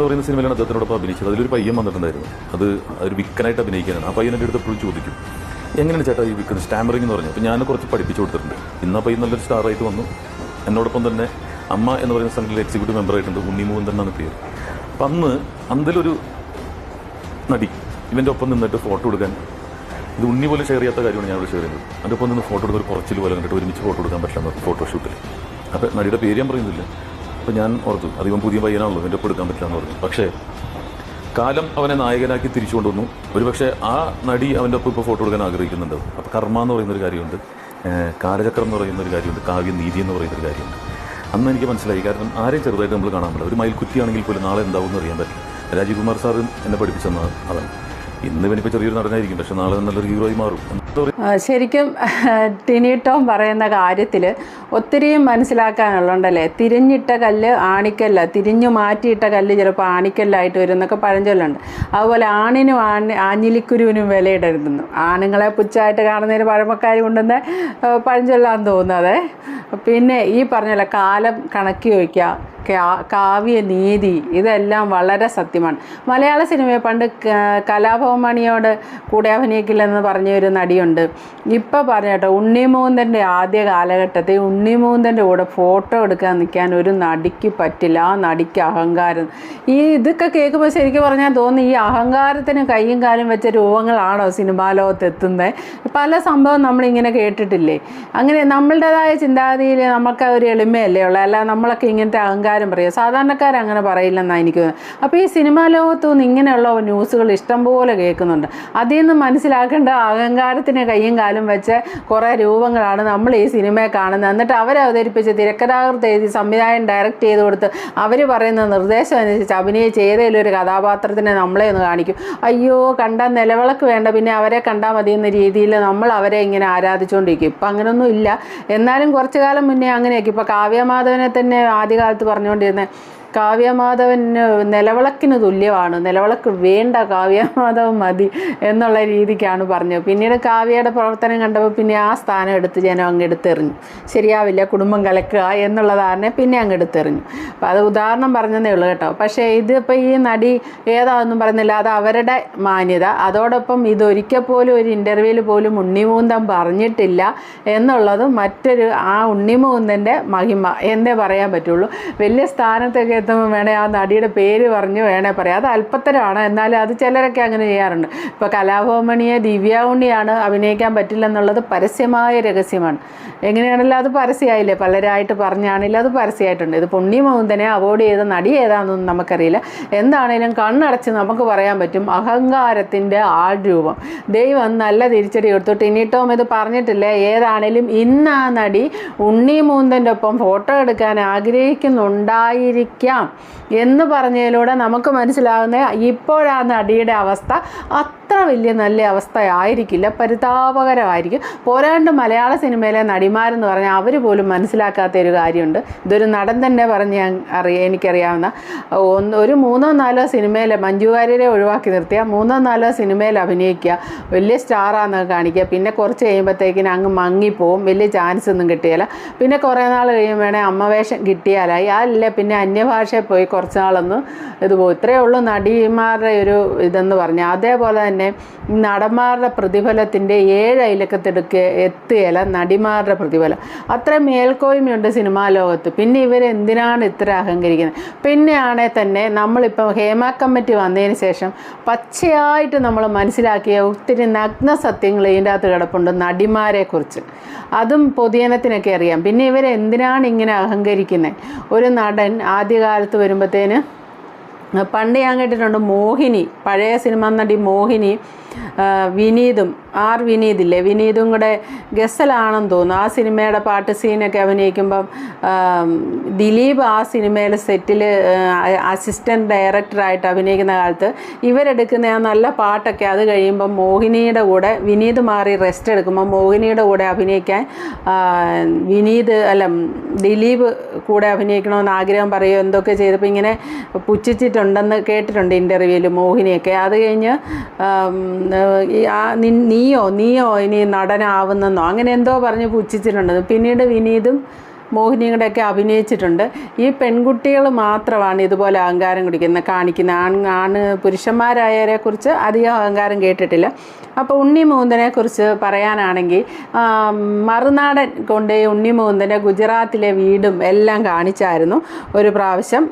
എന്ന് പറയുന്ന സിനിമയിലാണ് അദ്ദേഹത്തിനോടൊപ്പം അഭിനയിച്ചത്. അതിലൊരു പയ്യൻ വന്നിട്ടുണ്ടായിരുന്നു. അത് ഒരു വിക്കനായിട്ട് അഭിനയിക്കാനാണ് ആ പയ്യൻ അടുത്ത് എപ്പോഴും ചോദിക്കും. എങ്ങനെയാണ് ചേട്ടാ ഈ വിൽക്കുന്നത് സ്റ്റാമറിംഗ് എന്ന് പറഞ്ഞു. അപ്പോൾ ഞാൻ കുറച്ച് പഠിപ്പിച്ചു കൊടുത്തിട്ടുണ്ട്. ഇന്ന് ആ പയ്യൻ നല്ലൊരു സ്റ്റാറായിട്ട് വന്നു. എന്നോടൊപ്പം തന്നെ അമ്മ എന്ന് പറയുന്ന സംഘടനയിൽ എക്സിക്യൂട്ടീവ് മെമ്പർ ആയിട്ടുണ്ട്. തന്നെയാണ് പേര്. അപ്പം അന്ന് അന്തിലൊരു നടി ഇവന്റെ ഒപ്പം നിന്നിട്ട് ഫോട്ടോ എടുക്കാൻ. ഇത് ഉണ്ണി പോലെ ഷെയർ ചെയ്യാത്ത കാര്യമാണ് ഞാൻ ഇവിടെ ഷെയർ ചെയ്യുന്നത്. അതിന്റെ ഒപ്പം നിന്ന് ഫോട്ടോ എടുക്കുന്ന ഒരു കുറച്ചിൽ പോലെ കണ്ടിട്ട് ഒരുമിച്ച് ഫോട്ടോ എടുക്കാൻ പറ്റില്ല ഫോട്ടോഷൂട്ടിൽ അപ്പോൾ നടിയുടെ പേര് ഞാൻ പറയുന്നില്ല. അപ്പോൾ ഞാൻ ഓർത്തു അധികം പുതിയ പയ്യനാണല്ലോ എന്റെ ഒപ്പം എടുക്കാൻ പറ്റില്ല എന്ന് പറഞ്ഞു പക്ഷേ കാലം അവനെ നായകനാക്കി തിരിച്ചു കൊണ്ടുവന്നു ഒരുപക്ഷെ ആ നടി അവന്റെ ഒപ്പം ഇപ്പോൾ ഫോട്ടോ എടുക്കാൻ ആഗ്രഹിക്കുന്നുണ്ട്. അപ്പോൾ കർമ്മ എന്ന് പറയുന്നൊരു കാര്യമുണ്ട്. കാലചക്രം എന്ന് പറയുന്ന ഒരു കാര്യമുണ്ട് കാവ്യനീതി എന്ന് പറയുന്നൊരു കാര്യമുണ്ട്. അന്ന് എനിക്ക് മനസ്സിലായി. കാരണം ആരെയും ചെറുതായിട്ട് നമ്മൾ കാണാൻ പറ്റില്ല ഒരു മയിൽക്കുറ്റിയാണെങ്കിൽ പോലും നാളെ എന്താവും എന്ന് അറിയാൻ പറ്റില്ല. രാജീവ് കുമാർ സാറും എന്നെ പഠിപ്പിച്ചെന്നാണ് അതാണ് ഇന്ന് ഇവനിപ്പോൾ ചെറിയൊരു നടനായിരിക്കും. പക്ഷെ നാളെ നല്ലൊരു ഹീറോയി മാറും. ശരിക്കും ടിനി ടോം പറയുന്ന കാര്യത്തിൽ ഒത്തിരിയും മനസ്സിലാക്കാനുള്ളതുണ്ടല്ലേ? തിരിഞ്ഞിട്ട കല്ല് ആണിക്കല്ല തിരിഞ്ഞു മാറ്റിയിട്ട കല്ല് ചിലപ്പോൾ ആണിക്കല്ലായിട്ട് വരും എന്നൊക്കെ പഴഞ്ചൊല്ലുണ്ട് അതുപോലെ ആണിനും ആണി ആഞ്ഞിലിക്കുരുവിനും വിലയിടരുതുന്നു. ആണുങ്ങളെ പുച്ഛമായിട്ട് കാണുന്നതിന് പഴമക്കാർ കൊണ്ടുവന്ന് പഴഞ്ചൊല്ലാന്ന് തോന്നുന്നത് പിന്നെ ഈ പറഞ്ഞ കാലം കണക്കി വയ്ക്കുക. കാവ്യനീതി ഇതെല്ലാം വളരെ സത്യമാണ്. മലയാള സിനിമയെ പണ്ട് കലാഭവമണിയോട് കൂടെ അഭിനയിക്കില്ലെന്ന് പറഞ്ഞ ഒരു നടിയുണ്ട് ഇപ്പോൾ പറഞ്ഞേട്ടോ ഉണ്ണിമൂന്തന്റെ ആദ്യ കാലഘട്ടത്തിൽ ഉണ്ണിമൂന്തന്റെ കൂടെ ഫോട്ടോ എടുക്കാൻ നിൽക്കാൻ ഒരു നടിക്ക് പറ്റില്ല. ആ നടിക്ക് അഹങ്കാരം. ഈ ഇതൊക്കെ കേൾക്കുമ്പോൾ ശരിക്കും പറഞ്ഞാൽ തോന്നുന്നു ഈ അഹങ്കാരത്തിന് കൈയും കാലും വെച്ച രൂപങ്ങളാണോ സിനിമാ ലോകത്ത് എത്തുന്നത് പല സംഭവം നമ്മളിങ്ങനെ കേട്ടിട്ടില്ലേ? അങ്ങനെ നമ്മളുടേതായ ചിന്താഗതിയിൽ നമുക്ക് ഒരു എളിമയല്ലേ ഉള്ളൂ. അല്ല നമ്മളൊക്കെ ഇങ്ങനത്തെ അഹങ്കാരം പറയുക സാധാരണക്കാർ അങ്ങനെ പറയില്ലെന്നാണ് എനിക്ക് അപ്പോൾ ഈ സിനിമാ ലോകത്തു നിന്ന് ഇങ്ങനെയുള്ള ന്യൂസുകൾ ഇഷ്ടംപോലെ കേൾക്കുന്നുണ്ട്. അതിൽ നിന്ന് മനസ്സിലാക്കേണ്ട അഹങ്കാരത്തിന് കയ്യും കാലും വെച്ച് കുറേ രൂപങ്ങളാണ് നമ്മൾ ഈ സിനിമയെ കാണുന്നത്. എന്നിട്ട് അവരെ അവതരിപ്പിച്ച് തിരക്കഥാകൃത്ത് എഴുതി സംവിധായകൻ ഡയറക്റ്റ് ചെയ്ത് കൊടുത്ത് അവർ പറയുന്ന നിർദ്ദേശം അനുസരിച്ച് അഭിനയിച്ച് ഏതെങ്കിലും ഒരു കഥാപാത്രത്തിനെ നമ്മളെ ഒന്ന് കാണിക്കും. അയ്യോ കണ്ടാൽ നിലവിളക്ക് വേണ്ട. പിന്നെ അവരെ കണ്ടാൽ മതി എന്ന രീതിയിൽ നമ്മൾ അവരെ ഇങ്ങനെ ആരാധിച്ചുകൊണ്ടിരിക്കും ഇപ്പം അങ്ങനെയൊന്നും ഇല്ല. എന്നാലും കുറച്ചു കാലം മുന്നേ അങ്ങനെയൊക്കെ. ഇപ്പോൾ കാവ്യമാധവനെ തന്നെ ആദ്യകാലത്ത് പറഞ്ഞുകൊണ്ടിരുന്നത്. കാവ്യമാധവന് നിലവിളക്കിന് തുല്യമാണ്. നിലവിളക്ക് വേണ്ട കാവ്യമാധവൻ മതി എന്നുള്ള രീതിക്കാണ് പറഞ്ഞത്. പിന്നീട് കാവ്യയുടെ പ്രവർത്തനം കണ്ടപ്പോൾ പിന്നെ ആ സ്ഥാനം എടുത്ത് ജനം അങ്ങ് എടുത്തെറിഞ്ഞു ശരിയാവില്ല കുടുംബം കലക്കുക എന്നുള്ള ധാരണ പിന്നെ അങ്ങ് എടുത്തെറിഞ്ഞു അപ്പം അത് ഉദാഹരണം പറഞ്ഞതേ ഉള്ളൂ കേട്ടോ. പക്ഷേ ഇതിപ്പോൾ ഈ നടി ഏതാണെന്നും പറഞ്ഞില്ല അത് അവരുടെ മാന്യത. അതോടൊപ്പം ഇതൊരിക്കൽ പോലും ഒരു ഇന്റർവ്യൂവിൽ പോലും ഉണ്ണിമൂന്തം പറഞ്ഞിട്ടില്ല എന്നുള്ളത് മറ്റൊരു ആ ഉണ്ണിമൂന്തന്റെ മഹിമ. എന്നേ പറയാൻ പറ്റുള്ളൂ. വലിയ സ്ഥാനത്തൊക്കെ എത്തുമ്പോൾ വേണേൽ ആ നടിയുടെ പേര് പറഞ്ഞ് വേണേൽ പറയാം. അത് അല്പത്തരമാണ്. എന്നാലും അത് ചിലരൊക്കെ അങ്ങനെ ചെയ്യാറുണ്ട്. ഇപ്പോൾ കലാഭവമണിയെ ദിവ്യ ഉണ്ണിയാണ് അഭിനയിക്കാൻ പറ്റില്ലെന്നുള്ളത് പരസ്യമായ രഹസ്യമാണ്. എങ്ങനെയാണല്ലോ അത് പരസ്യമായില്ലേ? പലരായിട്ട് പറഞ്ഞാണെങ്കിലും അത് പരസ്യമായിട്ടുണ്ട്. ഇത് പുണ്യമൗന്തനെ അവോയ്ഡ് ചെയ്ത നടി ഏതാണെന്നൊന്നും നമുക്കറിയില്ല. എന്താണേലും കണ്ണടച്ച് നമുക്ക് പറയാൻ പറ്റും. അഹങ്കാരത്തിന്റെ ആൾരൂപം. ദൈവം നല്ല തിരിച്ചടി കൊടുത്തു. ടിനിട്ടോം ഇത് പറഞ്ഞിട്ടില്ല? ഏതാണേലും ഇന്ന് ആ നടി ഉണ്ണി മൂന്തന്റെ ഒപ്പം ഫോട്ടോ എടുക്കാൻ ആഗ്രഹിക്കുന്നുണ്ടായിരിക്കാം. എന്ന് പറഞ്ഞതിലൂടെ നമുക്ക് മനസ്സിലാകുന്ന ഇപ്പോഴാ നടിയുടെ അവസ്ഥ. അത്ര വലിയ നല്ല അവസ്ഥ അവസ്ഥയായിരിക്കില്ല. പരിതാപകരമായിരിക്കും. പോരാണ്ട് മലയാള സിനിമയിലെ നടിമാരെന്ന് പറഞ്ഞാൽ അവർ പോലും മനസ്സിലാക്കാത്ത ഒരു കാര്യമുണ്ട്. ഇതൊരു നടൻ തന്നെ പറഞ്ഞ് ഞാൻ അറിയാം എനിക്കറിയാവുന്ന. ഒന്ന് ഒരു മൂന്നോ നാലോ സിനിമയിലെ മഞ്ജു വാര്യരെ ഒഴിവാക്കി നിർത്തിയാൽ മൂന്നോ നാലോ സിനിമയിൽ അഭിനയിക്കുക. വലിയ സ്റ്റാറാണെന്ന് കാണിക്കുക. പിന്നെ കുറച്ച് കഴിയുമ്പോഴത്തേക്കിന് അങ്ങ് മങ്ങിപ്പോവും. വലിയ ചാൻസ് ഒന്നും കിട്ടിയാല. പിന്നെ കുറേ നാൾ കഴിയുമ്പോൾ വേണേൽ അമ്മവേഷം കിട്ടിയാലായി. അല്ല പിന്നെ അന്യഭാഷയിൽ പോയി കുറച്ച് നാളൊന്ന് ഇത് പോകും ഇത്രയേ ഉള്ളൂ നടിമാരുടെ ഒരു ഇതെന്ന് പറഞ്ഞു. അതേപോലെ തന്നെ നടന്മാരുടെ പ്രതിഫലത്തിന്റെ ഏഴ് അയിലക്കത്തെടുക്കുക എത്തുകയില്ല നടിമാരുടെ പ്രതിഫലം. അത്രയും മേൽക്കോയ്മയുണ്ട് സിനിമാ ലോകത്ത്. പിന്നെ ഇവരെന്തിനാണ് ഇത്ര അഹങ്കരിക്കുന്നത്? പിന്നെയാണെ തന്നെ നമ്മളിപ്പം ഹേമ കമ്മിറ്റി വന്നതിന് ശേഷം പച്ചയായിട്ട് നമ്മൾ മനസ്സിലാക്കിയ ഒത്തിരി നഗ്ന സത്യങ്ങൾ ഇതിന്റെ അകത്ത് കിടപ്പുണ്ട് നടിമാരെക്കുറിച്ച്. അതും പൊതുജനത്തിനൊക്കെ അറിയാം. പിന്നെ ഇവരെന്തിനാണ് ഇങ്ങനെ അഹങ്കരിക്കുന്നത്? ഒരു നടൻ ആദ്യകാലത്ത് വരുമ്പോഴത്തേന് പണ്ട് ഞാൻ കേട്ടിട്ടുണ്ട് മോഹിനി പഴയ സിനിമ നടി മോഹിനി വിനീതും ആർ വിനീതില്ലേ? വിനീതും കൂടെ ഗസലാണെന്ന് തോന്നുന്നു. ആ സിനിമയുടെ പാട്ട് സീനൊക്കെ അഭിനയിക്കുമ്പം ദിലീപ് ആ സിനിമയിലെ സെറ്റിൽ അസിസ്റ്റന്റ് ഡയറക്ടറായിട്ട് അഭിനയിക്കുന്ന കാലത്ത് ഇവരെടുക്കുന്ന ആ നല്ല പാട്ടൊക്കെ അത് കഴിയുമ്പം മോഹിനിയുടെ കൂടെ വിനീത് മാറി റെസ്റ്റ് എടുക്കുമ്പോൾ മോഹിനിയുടെ കൂടെ അഭിനയിക്കാൻ വിനീത് അല്ല ദിലീപ് കൂടെ അഭിനയിക്കണമെന്ന് ആഗ്രഹം പറയുമോ എന്തൊക്കെ ചെയ്തപ്പോൾ ഇങ്ങനെ പുച്ഛിച്ചിട്ടുണ്ടെന്ന് കേട്ടിട്ടുണ്ട് ഇന്റർവ്യൂവിൽ മോഹിനിയൊക്കെ. അത് കഴിഞ്ഞ് ആം, നീയോ നീയോ ഇനി നടനാവുന്നെന്നോ? അങ്ങനെ എന്തോ പറഞ്ഞ് പുച്ഛിച്ചിട്ടുണ്ട്. പിന്നീട് വിനീതും മോഹിനിയുടെയൊക്കെ അഭിനയിച്ചിട്ടുണ്ട്. ഈ പെൺകുട്ടികൾ മാത്രമാണ് ഇതുപോലെ അഹങ്കാരം കുടിക്കുന്ന കാണിക്കുന്ന. ആൺ ആണ് പുരുഷന്മാരായവരെ കുറിച്ച് അധികം അഹങ്കാരം കേട്ടിട്ടില്ല. അപ്പോൾ ഉണ്ണി മുകുന്ദനെ കുറിച്ച് പറയാനാണെങ്കിൽ മറുനാടൻ കൊണ്ട് ഉണ്ണി മുകുന്ദന്റെ ഗുജറാത്തിലെ വീടും എല്ലാം കാണിച്ചായിരുന്നു ഒരു പ്രാവശ്യം.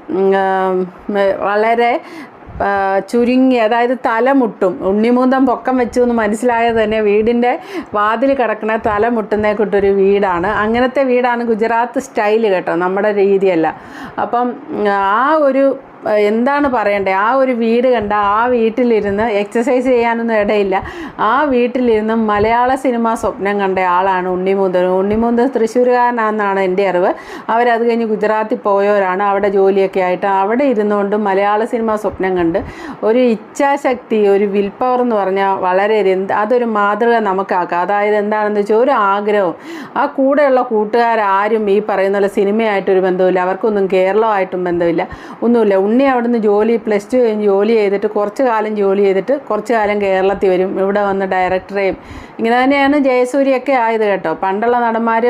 വളരെ ചുരുങ്ങി അതായത് തലമുട്ടും. ഉണ്ണിമൂന്തം പൊക്കം വെച്ചു എന്ന് മനസ്സിലായത് തന്നെ വീടിന്റെ വാതിൽ കിടക്കുന്ന തലമുട്ടുന്നേ കൂട്ടൊരു വീടാണ്. അങ്ങനത്തെ വീടാണ് ഗുജറാത്ത് സ്റ്റൈൽ കേട്ടോ നമ്മുടെ രീതിയല്ല. അപ്പം ആ ഒരു എന്താണ് പറയണ്ടേ? ആ ഒരു വീട് കണ്ട ആ വീട്ടിലിരുന്ന് എക്സസൈസ് ചെയ്യാനൊന്നും ഇടയില്ല. ആ വീട്ടിലിരുന്ന് മലയാള സിനിമ സ്വപ്നം കണ്ട ആളാണ് ഉണ്ണിമൂന്തൻ ഉണ്ണിമൂന്തൻ തൃശ്ശൂരുകാരനാണെന്നാണ് എന്റെ അറിവ്. അവരത് കഴിഞ്ഞ് ഗുജറാത്തിൽ പോയവരാണ്. അവിടെ ജോലിയൊക്കെ ആയിട്ട് അവിടെ ഇരുന്നുകൊണ്ട് മലയാള സിനിമ സ്വപ്നം കണ്ട് ഒരു ഇച്ഛാശക്തി ഒരു വിൽ പവർ എന്ന് പറഞ്ഞാൽ വളരെ അതൊരു മാതൃക നമുക്കാക്കാം. അതായത് എന്താണെന്ന് വെച്ചാൽ ഒരു ആഗ്രഹം ആ കൂടെയുള്ള കൂട്ടുകാരാരും ഈ പറയുന്ന പോലെ സിനിമയായിട്ടൊരു ബന്ധമില്ല അവർക്കൊന്നും കേരളമായിട്ടും ബന്ധമില്ല. ഒന്നുമില്ല. ഉണ്ണി അവിടുന്ന് ജോലി പ്ലസ് ടു കഴിഞ്ഞ് ജോലി ചെയ്തിട്ട് കുറച്ച് കാലം ജോലി ചെയ്തിട്ട് കുറച്ച് കാലം കേരളത്തിൽ വരും. ഇവിടെ വന്ന് ഡയറക്ടറെയും ഇങ്ങനെ തന്നെയാണ് ജയസൂര്യൊക്കെ ആയത് കേട്ടോ. പണ്ടുള്ള നടന്മാർ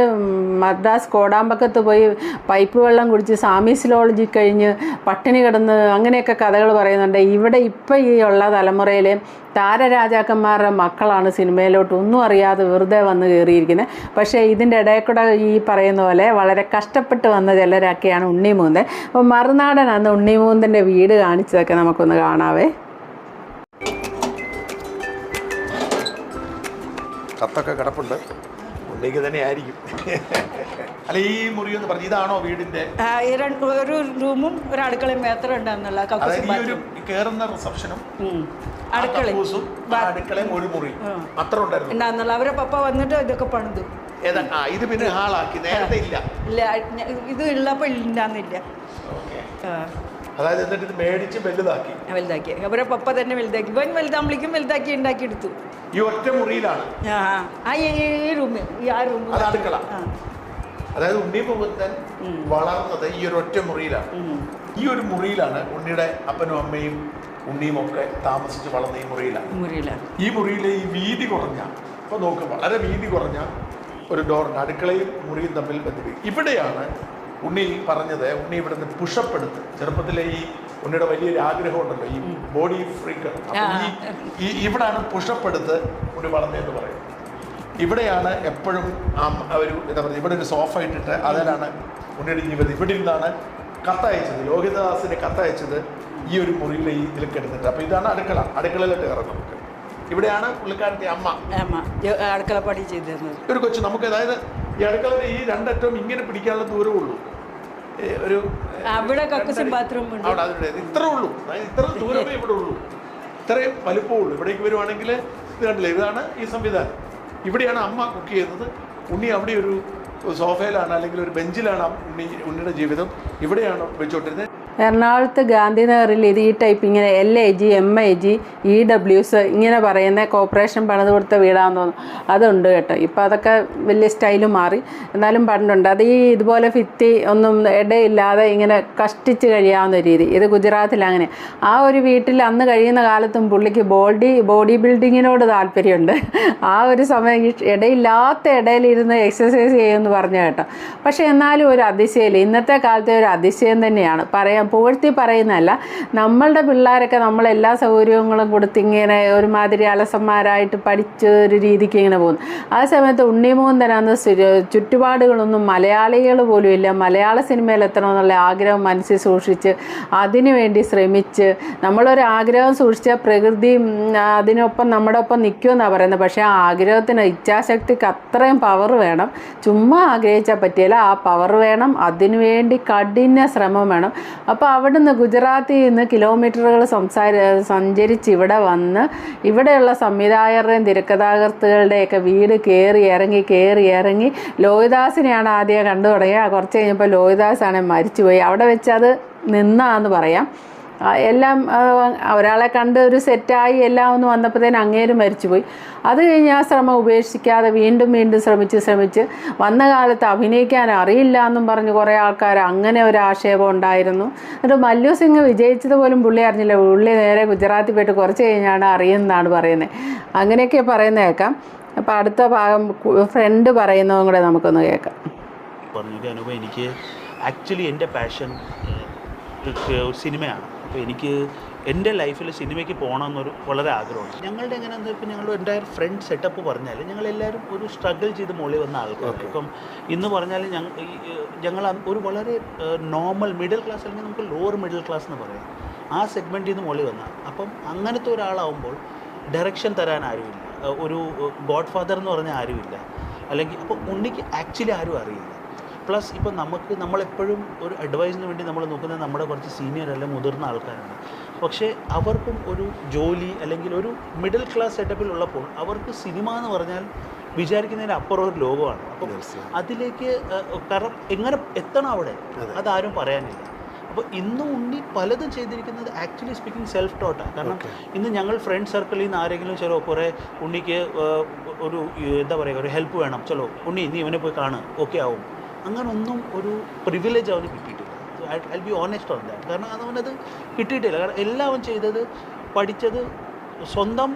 മദ്രാസ് കോടാമ്പക്കത്ത് പോയി പൈപ്പ് വെള്ളം കുടിച്ച് സാമീസിലോളജി കഴിഞ്ഞ് പട്ടിണി കിടന്ന് അങ്ങനെയൊക്കെ കഥകൾ പറയുന്നുണ്ട്. ഇവിടെ ഇപ്പം ഈ ഉള്ള തലമുറയിൽ താരരാജാക്കന്മാരുടെ മക്കളാണ് സിനിമയിലോട്ട്. ഒന്നും അറിയാതെ വെറുതെ വന്ന് കയറിയിരിക്കുന്നത് പക്ഷേ ഇതിന്റെ ഇടയിൽ കൂടെ ഈ പറയുന്ന പോലെ വളരെ കഷ്ടപ്പെട്ട് വന്ന ചിലരൊക്കെയാണ് ഉണ്ണിമൂന്ന് അപ്പോൾ മറുനാടൻ അന്ന് ഉണ്ണിമൂന്തന്റെ വീട് കാണിച്ചതൊക്കെ നമുക്കൊന്ന് കാണാവേ. കത്തൊക്കെ കിടപ്പുണ്ട്. ഉണ്ടെങ്കിൽ തന്നെ ആയിരിക്കും. അല്ല ഈ മുറി എന്ന് പറഞ്ഞു ഇതാണോ വീടിന്റെ? ആ, രണ്ട് ഒരു റൂമും ഒരു അടുക്കളയും മാത്രം ഉണ്ടെന്നുള്ള കയറുന്ന റിസപ്ഷനും അടുക്കളയും. അടുക്കളയും ഒരു മുറി. അത്ര ഉണ്ടായിരുന്നു. അവരെ പപ്പ വന്നിട്ട് ഇതൊക്കെ പണിതു. ഇത് പിന്നെ ഹാളാക്കി. നേരത്തെ ഇല്ല. ഇല്ല ഇത് ഉള്ളപ്പോൾ ഇല്ലാന്നില്ല. ഓക്കെ. അതായത് എന്നിട്ട് ഇത് മേടിച്ച് വലുതാക്കി. വലുതാക്കി. അവരെ പപ്പ തന്നെ വലുതാക്കി. ഇവൻ വലുതാകുമ്പോഴേക്കും വലുതാക്കി ഉണ്ടാക്കി എടുത്തു. ഈ ഒറ്റ മുറിയിലാണ്. ആ ഈ ഈ ഈ ആ റൂം അത് അടുക്കള. അതായത് ഉണ്ണി മുകുന്ദൻ വളർന്നത് ഈ ഒരു ഒറ്റ മുറിയിലാണ്. ഈ ഒരു മുറിയിലാണ് ഉണ്ണിയുടെ അപ്പനും അമ്മയും ഉണ്ണിയും ഒക്കെ താമസിച്ച് വളർന്ന ഈ മുറിയിലാണ്. മുറിയിലാണ്. ഈ മുറിയിലെ ഈ വീതി കുറഞ്ഞ ഇപ്പൊ നോക്ക് വളരെ വീതി കുറഞ്ഞ ഒരു ഡോറുണ്ട് അടുക്കളയും മുറിയും തമ്മിൽ ബന്ധിപ്പിക്കും. ഇവിടെയാണ് ഉണ്ണി പറഞ്ഞത് ഉണ്ണി ഇവിടുന്ന് പുഷപ്പ് എടുത്ത് ചെറുപ്പത്തിലെ ഈ ഉണ്ണിയുടെ വലിയൊരു ആഗ്രഹം ഉണ്ടല്ലോ ഈ ബോഡി ഫ്രീക്ക് ഈ ഇവിടാണ് പുഷപ്പ് എടുത്ത് ഉണ്ണി വളർന്നതെന്ന് പറയും ഇവിടെയാണ് എപ്പോഴും ഒരു എന്താ പറയുക ഇവിടെ ഒരു സോഫ ഇട്ടിട്ട് അതിലാണ് ഉണ്ണിയുടെ ജീവിതം. ഇവിടെ ഇരുന്നാണ് കത്തയച്ചത് ലോഹിതദാസിന് കത്തയച്ചത് ഈ ഒരു മുറിയിൽ ഈ ഇതിൽ കിടന്നിട്ട് അപ്പോൾ ഇതാണ് അടുക്കള. അടുക്കളയിലോട്ട് കയറാം നമുക്ക്. ഇവിടെയാണ് പുള്ളിക്കാരത്തെ അമ്മ. അടുക്കളപ്പാടി ചെയ്തിരുന്നത്. ഒരു കൊച്ചു നമുക്ക് അതായത് ഈ അടുക്കളയിൽ ഈ രണ്ടറ്റവും ഇങ്ങനെ പിടിക്കാനുള്ള ദൂരമേ ഉള്ളൂ ഒരു അവിടെ ബാത്റൂം അവിടെ അതിവിടെ. ഇത്രേ ഉള്ളൂ. അതായത് ഇത്ര ദൂരമേ ഇവിടെ ഉള്ളൂ. ഇത്രയും വലുപ്പമുള്ളൂ ഇവിടേക്ക് വരുവാണെങ്കിൽ ഇത് കണ്ടില്ലേ? ഇതാണ് ഈ സംവിധാനം. ഇവിടെയാണ് അമ്മ കുക്ക് ചെയ്യുന്നത്. ഉണ്ണി അവിടെ ഒരു സോഫയിലാണ് അല്ലെങ്കിൽ ഒരു ബെഞ്ചിലാണ് ഉണ്ണി ഉണ്ണിയുടെ ജീവിതം. ഇവിടെയാണ് വെച്ചുകൊണ്ടിരുന്നത്. എറണാകുളത്ത് ഗാന്ധിനഗറിൽ ഇത് ഈ ടൈപ്പ് ഇങ്ങനെ L A G M I G E W S ഇങ്ങനെ പറയുന്ന കോർപ്പറേഷൻ പണിത് കൊടുത്ത വീടാന്ന് തോന്നുന്നു. അതുണ്ട് കേട്ടോ. ഇപ്പോൾ അതൊക്കെ വലിയ സ്റ്റൈൽ മാറി. എന്നാലും പണ്ടുണ്ട്. അത് ഈ ഇതുപോലെ ഭിത്തി ഒന്നും ഇടയില്ലാതെ ഇങ്ങനെ കഷ്ടിച്ച് കഴിയാവുന്ന രീതി. ഇത് ഗുജറാത്തിൽ അങ്ങനെ. ആ ഒരു വീട്ടിൽ അന്ന് കഴിയുന്ന കാലത്തും പുള്ളിക്ക് ബോഡി ബോഡി ബിൽഡിങ്ങിനോട് താല്പര്യമുണ്ട്. ആ ഒരു സമയം ഇടയില്ലാത്ത ഇടയിലിരുന്ന് എക്സസൈസ് ചെയ്യുമെന്ന് പറഞ്ഞു കേട്ടോ. പക്ഷേ എന്നാലും ഒരു അതിശയം ഇന്നത്തെ കാലത്തെ ഒരു അതിശയം തന്നെയാണ്. പറയാൻ പുകഴ്ത്തി പറയുന്നതല്ല. നമ്മളുടെ പിള്ളേരൊക്കെ നമ്മൾ എല്ലാ സൗകര്യങ്ങളും കൊടുത്ത് ഇങ്ങനെ ഒരുമാതിരി അലസന്മാരായിട്ട് പഠിച്ച ഒരു രീതിക്ക് ഇങ്ങനെ പോകുന്നു. ആ സമയത്ത് ഉണ്ണിമൂന്തനാന്ന് ചുറ്റുപാടുകളൊന്നും മലയാളികൾ പോലും ഇല്ല. മലയാള സിനിമയിൽ എത്തണമെന്നുള്ള ആഗ്രഹം മനസ്സിൽ സൂക്ഷിച്ച് അതിനുവേണ്ടി ശ്രമിച്ച് നമ്മളൊരു ആഗ്രഹം സൂക്ഷിച്ചാൽ പ്രകൃതി അതിനൊപ്പം നമ്മുടെ ഒപ്പം നിൽക്കുമെന്നാണ് പറയുന്നത്. പക്ഷേ ആ ആഗ്രഹത്തിന് ഇച്ഛാശക്തിക്ക് അത്രയും പവർ വേണം. ചുമ്മാ ആഗ്രഹിച്ചാൽ പറ്റിയല്ല. ആ പവർ വേണം. അതിനുവേണ്ടി കഠിന ശ്രമം വേണം. അപ്പോൾ അവിടുന്ന് ഗുജറാത്തിൽ നിന്ന് കിലോമീറ്ററുകൾ സംസാര സഞ്ചരിച്ച് ഇവിടെ വന്ന് ഇവിടെയുള്ള സംവിധായകരുടെയും തിരക്കഥാകൃത്തുകളുടെയൊക്കെ വീട് കയറി ഇറങ്ങി കയറി ഇറങ്ങി ലോഹിദാസിനെയാണ് ആദ്യം കണ്ടു തുടങ്ങിയത്. കുറച്ച് കഴിഞ്ഞപ്പോൾ ലോഹിദാസാണ് മരിച്ചുപോയി. അവിടെ വെച്ച് അത് നിന്നാന്ന് പറയാം. എല്ലാം ഒരാളെ കണ്ട് ഒരു സെറ്റായി എല്ലാം ഒന്ന് വന്നപ്പോഴത്തേന് അങ്ങേര് മരിച്ചുപോയി. അത് കഴിഞ്ഞ് ആ ശ്രമം ഉപേക്ഷിക്കാതെ വീണ്ടും വീണ്ടും ശ്രമിച്ച് ശ്രമിച്ച് വന്ന കാലത്ത് അഭിനയിക്കാൻ അറിയില്ല എന്നും പറഞ്ഞ് കുറേ ആൾക്കാർ അങ്ങനെ ഒരു ആക്ഷേപം ഉണ്ടായിരുന്നു. എന്നിട്ട് മല്ലു സിംഗ് വിജയിച്ചത് പോലും പുള്ളി അറിഞ്ഞില്ല. പുള്ളി നേരെ ഗുജറാത്തിൽ പോയിട്ട് കുറച്ച് കഴിഞ്ഞാണ് അറിയുന്നതാണ് പറയുന്നത്. അങ്ങനെയൊക്കെ പറയുന്നത് കേൾക്കാം. അപ്പോൾ അടുത്ത ഭാഗം ഫ്രണ്ട് പറയുന്നതും കൂടെ നമുക്കൊന്ന് കേൾക്കാം. പറഞ്ഞു "ഓക്കേ, എനിക്ക് ആക്ച്വലി എന്റെ പാഷൻ സിനിമയാണ്. അപ്പോൾ എനിക്ക് എന്റെ ലൈഫിൽ സിനിമയ്ക്ക് പോകണമെന്നൊരു വളരെ ആഗ്രഹമുണ്ട്. ഞങ്ങളുടെ എങ്ങനെയാണെന്ന് ഇപ്പം ഞങ്ങളുടെ എന്റെ ഫ്രണ്ട് സെറ്റപ്പ് പറഞ്ഞാൽ ഞങ്ങളെല്ലാവരും ഒരു സ്ട്രഗിൾ ചെയ്ത് മുകളിൽ വന്ന ആൾക്കാർ ഇപ്പം ഇന്ന് പറഞ്ഞാൽ ഞങ്ങൾ ഞങ്ങൾ ഒരു വളരെ നോർമൽ മിഡിൽ ക്ലാസ് അല്ലെങ്കിൽ നമുക്ക് ലോവർ മിഡിൽ ക്ലാസ് എന്ന് പറയാം. ആ സെഗ്മെന്റിൽ നിന്ന് മുകളിൽ വന്ന. അപ്പം അങ്ങനത്തെ ഒരാളാവുമ്പോൾ ഡയറക്ഷൻ തരാൻ ആരുമില്ല. ഒരു ഗോഡ് ഫാദർ എന്ന് പറഞ്ഞാൽ ആരുമില്ല. അല്ലെങ്കിൽ അപ്പോൾ ഉണ്ണിക്ക് ആക്ച്വലി ആരും അറിയില്ല. പ്ലസ് ഇപ്പോൾ നമുക്ക് നമ്മളെപ്പോഴും ഒരു അഡ്വൈസിന് വേണ്ടി നമ്മൾ നോക്കുന്നത് നമ്മുടെ കുറച്ച് സീനിയർ അല്ലെങ്കിൽ മുതിർന്ന ആൾക്കാരാണ്. പക്ഷേ അവർക്കും ഒരു ജോലി അല്ലെങ്കിൽ ഒരു മിഡിൽ ക്ലാസ് സെറ്റപ്പിൽ ഉള്ളപ്പോൾ അവർക്ക് സിനിമ എന്ന് പറഞ്ഞാൽ വിചാരിക്കുന്നതിന് അപ്പുറം ഒരു ലോകമാണ്. അപ്പം അതിലേക്ക് കാരണം എങ്ങനെ എത്തണം അവിടെ? അതാരും പറയാനില്ല. അപ്പോൾ ഇന്ന് ഉണ്ണി പലതും ചെയ്തിരിക്കുന്നത് ആക്ച്വലി സ്പീക്കിംഗ് സെൽഫ് ടോട്ടാണ് കാരണം ഇന്ന് ഞങ്ങൾ ഫ്രണ്ട് സർക്കിളിൽ നിന്ന് ആരെങ്കിലും ചിലോ കുറേ ഉണ്ണിക്ക് ഒരു എന്താ പറയുക ഒരു ഹെൽപ്പ് വേണം. ചിലോ ഉണ്ണി നീ ഇവനെ പോയി കാണുക ഓക്കെ ആവും. അങ്ങനെ ഒന്നും ഒരു പ്രിവിലേജ് അവന് കിട്ടിയിട്ടില്ല. I be honest on that കാരണം അത് അവനത് കിട്ടിയിട്ടില്ല. കാരണം എല്ലാം അവൻ ചെയ്തത് പഠിച്ചത് സ്വന്തം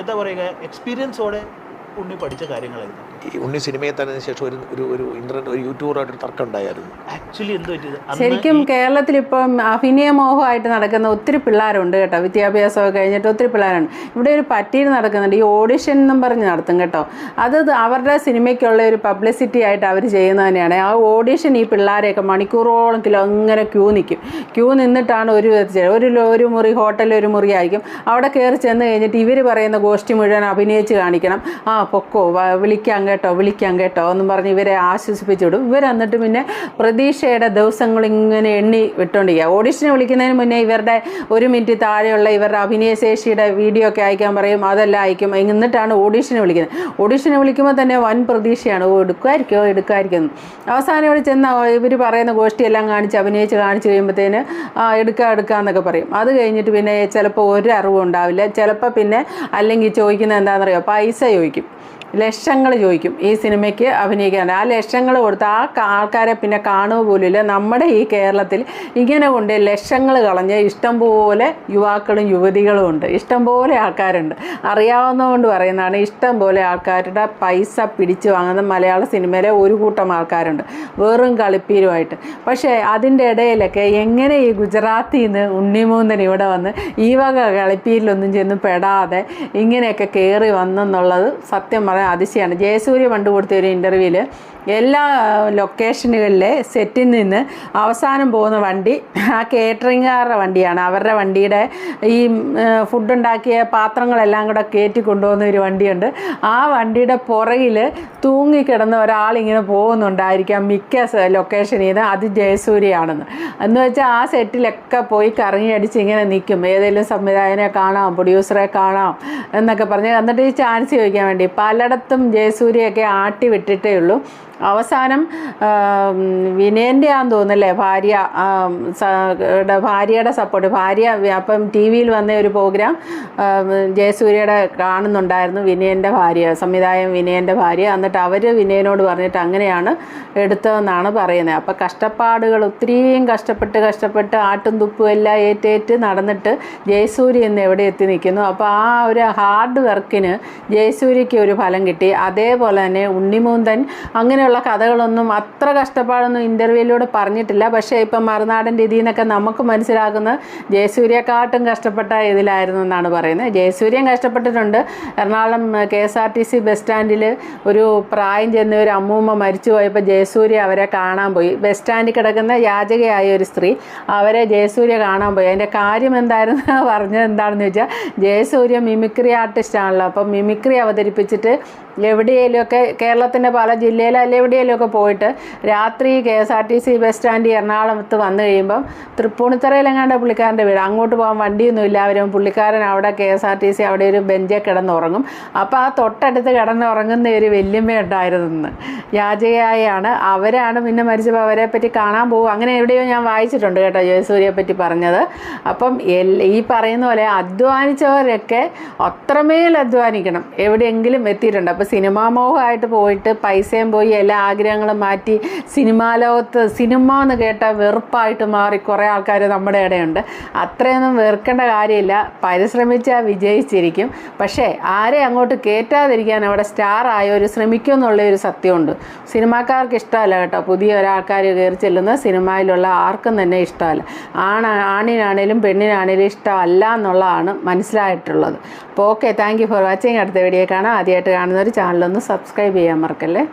എന്താ പറയുക എക്സ്പീരിയൻസോടെ ഉണ്ണി പഠിച്ച കാര്യങ്ങളായിരുന്നു. ഈ ഉണ്ണി സിനിമയെ തന്നെ ശേഷം ഒരു ഒരു ഒരു ഇന്റർനെറ്റ് ഒരു യൂട്യൂബറായിട്ട് തർക്കം ഉണ്ടായിരുന്നു ആക്ച്വലി എന്ത് പറ്റിയത് ശരിക്കും കേരളത്തിൽ ഇപ്പം അഭിനയമോഹമായിട്ട് നടക്കുന്ന ഒത്തിരി പിള്ളേരുണ്ട് കേട്ടോ. വിദ്യാഭ്യാസമൊക്കെ കഴിഞ്ഞിട്ട് ഒത്തിരി പിള്ളേരുണ്ട്. ഇവിടെ ഒരു പറ്റിയിൽ നടക്കുന്നുണ്ട്. ഈ ഓഡിഷൻ എന്നും പറഞ്ഞ് നടത്തും കേട്ടോ. അത് അവരുടെ സിനിമയ്ക്കുള്ള ഒരു പബ്ലിസിറ്റി ആയിട്ട് അവർ ചെയ്യുന്നത് തന്നെയാണ്. ആ ഓഡിഷൻ ഈ പിള്ളേരെയൊക്കെ മണിക്കൂറോളം കിലോ അങ്ങനെ ക്യൂ നിൽക്കും ക്യൂ നിന്നിട്ടാണ് ഒരു ഒരു ഒരു മുറി ഹോട്ടലിൽ ഒരു മുറി ആയിരിക്കും. അവിടെ കയറി ചെന്ന് കഴിഞ്ഞിട്ട് ഇവർ പറയുന്ന ഗോഷ്ടി മുഴുവൻ അഭിനയിച്ച് കാണിക്കണം. ആ പൊക്കോ വിളിക്കാം കേട്ടോ വിളിക്കാം കേട്ടോ എന്നും പറഞ്ഞ് ഇവരെ ആശ്വസിപ്പിച്ചു വിടും പിന്നെ പ്രതീക്ഷയുടെ ദിവസങ്ങൾ ഇങ്ങനെ എണ്ണി വിട്ടോണ്ടിരിക്കുക ഓഡിഷന് വിളിക്കുന്നതിന് മുന്നേ ഇവരുടെ ഒരു മിനിറ്റ് താഴെയുള്ള ഇവരുടെ അഭിനയശേഷിയുടെ വീഡിയോ ഒക്കെ അയക്കാൻ പറയും അതെല്ലാം അയക്കും. എന്നിട്ടാണ് ഓഡിഷന് വിളിക്കുന്നത്. ഓഡിഷന് വിളിക്കുമ്പോൾ തന്നെ വൻ പ്രതീക്ഷയാണ്. ഓ എടുക്കുമായിരിക്കോ എടുക്കുമായിരിക്കും അവസാനം ഇവിടെ ചെന്ന ഇവർ പറയുന്ന ഗോഷ്ടിയെല്ലാം കാണിച്ച് അഭിനയിച്ച് കാണിച്ച് കഴിയുമ്പോഴത്തേന് ആ എടുക്കാം എടുക്കാം എന്നൊക്കെ പറയും. അത് കഴിഞ്ഞിട്ട് പിന്നെ ചിലപ്പോൾ ഒരു അറിവും ഉണ്ടാവില്ല. ചിലപ്പോൾ പിന്നെ അല്ലെങ്കിൽ ചോദിക്കുന്നത് എന്താണെന്നറിയോ? പൈസ ചോദിക്കും. ലക്ഷങ്ങൾ ചോദിക്കും ഈ സിനിമയ്ക്ക് അഭിനയിക്കാൻ. ആ ലക്ഷങ്ങൾ കൊടുത്ത് ആ ആൾക്കാരെ പിന്നെ കാണുക പോലുമില്ല. നമ്മുടെ ഈ കേരളത്തിൽ ഇങ്ങനെ കൊണ്ട് ലക്ഷങ്ങൾ കളഞ്ഞ് ഇഷ്ടംപോലെ യുവാക്കളും യുവതികളും ഉണ്ട്. ഇഷ്ടംപോലെ ആൾക്കാരുണ്ട്. അറിയാവുന്നതുകൊണ്ട് പറയുന്നതാണ് ഇഷ്ടംപോലെ ആൾക്കാരുടെ പൈസ പിടിച്ചു വാങ്ങുന്ന മലയാള സിനിമയിലെ ഒരു കൂട്ടം ആൾക്കാരുണ്ട്. വെറും കളിപ്പീരുമായിട്ട്. പക്ഷേ അതിന്റെ ഇടയിലൊക്കെ എങ്ങനെ ഈ ഗുജറാത്തിൽ നിന്ന് ഉണ്ണിമൂന്തൻ ഇവിടെ വന്ന് ഈ വക കളിപ്പീരിലൊന്നും ചെന്ന് പെടാതെ ഇങ്ങനെയൊക്കെ കയറി വന്നെന്നുള്ളത് സത്യം പറയാൻ അതിശയാണ്. ജയസൂര്യ പണ്ട് കൊടുത്ത ഒരു ഇന്റർവ്യൂവിൽ എല്ലാ ലൊക്കേഷനുകളിലെ സെറ്റിൽ നിന്ന് അവസാനം പോകുന്ന വണ്ടി ആ കേറ്ററിംഗുകാരുടെ വണ്ടിയാണ്. അവരുടെ വണ്ടിയുടെ ഈ ഫുഡ് ഉണ്ടാക്കിയ പാത്രങ്ങളെല്ലാം കൂടെ കയറ്റി കൊണ്ടുപോകുന്ന ഒരു വണ്ടിയുണ്ട്. ആ വണ്ടിയുടെ പുറകിൽ തൂങ്ങിക്കിടന്ന് ഒരാളിങ്ങനെ പോകുന്നുണ്ടായിരിക്കാം മിക്ക ലൊക്കേഷനിൽ നിന്ന് അത് ജയസൂര്യയാണെന്ന് എന്ന് വെച്ചാൽ ആ സെറ്റിലൊക്കെ പോയി കറങ്ങി അടിച്ച് ഇങ്ങനെ നിൽക്കും. ഏതെങ്കിലും സംവിധായകനെ കാണാം പ്രൊഡ്യൂസറെ കാണാം എന്നൊക്കെ പറഞ്ഞ്. എന്നിട്ട് ഈ ചാൻസ് ചോദിക്കാൻ വേണ്ടി പലയിടത്തും ജയസൂര്യയൊക്കെ ആട്ടി വിട്ടിട്ടേ ഉള്ളൂ. അവസാനം വിനയന്റെ ആന്ന് തോന്നുന്നല്ലേ ഭാര്യ ഭാര്യയുടെ സപ്പോർട്ട് ഭാര്യ അപ്പം ടി വിയിൽ വന്ന ഒരു പ്രോഗ്രാം ജയസൂര്യയുടെ കാണുന്നുണ്ടായിരുന്നു വിനയന്റെ ഭാര്യ സംവിധായകൻ വിനയന്റെ ഭാര്യ. എന്നിട്ട് അവർ വിനയനോട് പറഞ്ഞിട്ട് അങ്ങനെയാണ് എടുത്തതെന്നാണ് പറയുന്നത്. അപ്പോൾ കഷ്ടപ്പാടുകൾ ഒത്തിരിയും കഷ്ടപ്പെട്ട് കഷ്ടപ്പെട്ട് ആട്ടും തുപ്പും എല്ലാം ഏറ്റേറ്റ് നടന്നിട്ട് ജയസൂര്യ ഇന്ന് എവിടെ എത്തി നിൽക്കുന്നു? അപ്പോൾ ആ ഒരു ഹാർഡ് വർക്കിന് ജയസൂര്യയ്ക്ക് ഒരു ഫലം കിട്ടി. അതേപോലെ തന്നെ ഉണ്ണിമൂന്തൻ അങ്ങനെയുള്ള കഥകളൊന്നും അത്ര കഷ്ടപ്പാടൊന്നും ഇന്റർവ്യൂവിലൂടെ പറഞ്ഞിട്ടില്ല. പക്ഷേ ഇപ്പം മറുനാടൻ രീതിയിൽ നിന്നൊക്കെ നമുക്ക് മനസ്സിലാകുന്ന ജയസൂര്യക്കാട്ടും കഷ്ടപ്പെട്ട ഇതിലായിരുന്നു എന്നാണ് പറയുന്നത്. Jayasuryan കഷ്ടപ്പെട്ടിട്ടുണ്ട്. Ernakulam K S R T C bus സ്റ്റാൻഡിൽ ഒരു പ്രായം ചെന്ന ഒരു അമ്മൂമ്മ മരിച്ചു പോയപ്പോൾ ജയസൂര്യ അവരെ കാണാൻ പോയി. ബസ് സ്റ്റാൻഡിൽ കിടക്കുന്ന യാചകയായ ഒരു സ്ത്രീ അവരെ ജയസൂര്യ കാണാൻ പോയി. അതിന്റെ കാര്യം എന്തായിരുന്നു? പറഞ്ഞത് എന്താണെന്ന് വെച്ചാൽ ജയസൂര്യ മിമിക്രി ആർട്ടിസ്റ്റ് ആണല്ലോ അപ്പം മിമിക്രി അവതരിപ്പിച്ചിട്ട് എവിടെയെങ്കിലുമൊക്കെ കേരളത്തിന്റെ പല ജില്ലയിലും അല്ലെ എവിടെയെങ്കിലുമൊക്കെ പോയിട്ട് രാത്രി K S R T C bus stand എറണാകുളത്ത് വന്നു കഴിയുമ്പം തൃപ്പൂണിത്തറയിലെങ്ങാണ്ട് പുള്ളിക്കാരന്റെ വീട്. അങ്ങോട്ട് പോകാൻ വണ്ടിയൊന്നുമില്ല അവരും പുള്ളിക്കാരൻ അവിടെ K S R T C അവിടെ ഒരു ബെഞ്ചിൽ കിടന്നുറങ്ങും. അപ്പോൾ ആ തൊട്ടടുത്ത് കിടന്നുറങ്ങുന്ന ഒരു വല്യമ്മ ഉണ്ടായിരുന്നു. യാചകയായാണ്. അവരാണ് പിന്നെ മരിച്ചപ്പോൾ അവരെ പറ്റി കാണാൻ പോകും. അങ്ങനെ എവിടെയോ ഞാൻ വായിച്ചിട്ടുണ്ട് കേട്ടോ ജയസൂര്യയെ പറ്റി പറഞ്ഞത്. അപ്പം ഈ പറയുന്ന പോലെ അധ്വാനിച്ചവരൊക്കെ അത്രമേൽ അധ്വാനിക്കണം. എവിടെയെങ്കിലും എത്തിയിട്ടുണ്ട്. അപ്പോൾ സിനിമാ മോഹമായിട്ട് പോയിട്ട് പൈസയും പോയി എല്ലാ ആഗ്രഹങ്ങളും മാറ്റി സിനിമാ ലോകത്ത് സിനിമ എന്ന് കേട്ട വെറുപ്പായിട്ട് മാറി കുറേ ആൾക്കാർ നമ്മുടെ ഇടയുണ്ട്. അത്രയൊന്നും വെറുക്കേണ്ട കാര്യമില്ല. പരിശ്രമിച്ചാൽ വിജയിച്ചിരിക്കും. പക്ഷേ ആരെ അങ്ങോട്ട് കയറ്റാതിരിക്കാൻ അവിടെ സ്റ്റാർ ആയവർ ശ്രമിക്കും എന്നുള്ള ഒരു സത്യമുണ്ട്. സിനിമാക്കാർക്ക് ഇഷ്ടമല്ല കേട്ടോ. പുതിയ ഒരാൾക്കാർ കയറി ചെല്ലുന്ന സിനിമയിലുള്ള ആർക്കും തന്നെ ഇഷ്ടമല്ല. ആണ ആണിനാണേലും പെണ്ണിനാണേലും ഇഷ്ടമല്ല എന്നുള്ളതാണ് മനസ്സിലായിട്ടുള്ളത്. അപ്പോൾ okay thank you for watching. അടുത്ത വീഡിയോ കാണാം. ആദ്യമായിട്ട് കാണുന്നവർ ചാനലൊന്ന് സബ്സ്ക്രൈബ് ചെയ്യാൻ മറക്കല്ലേ?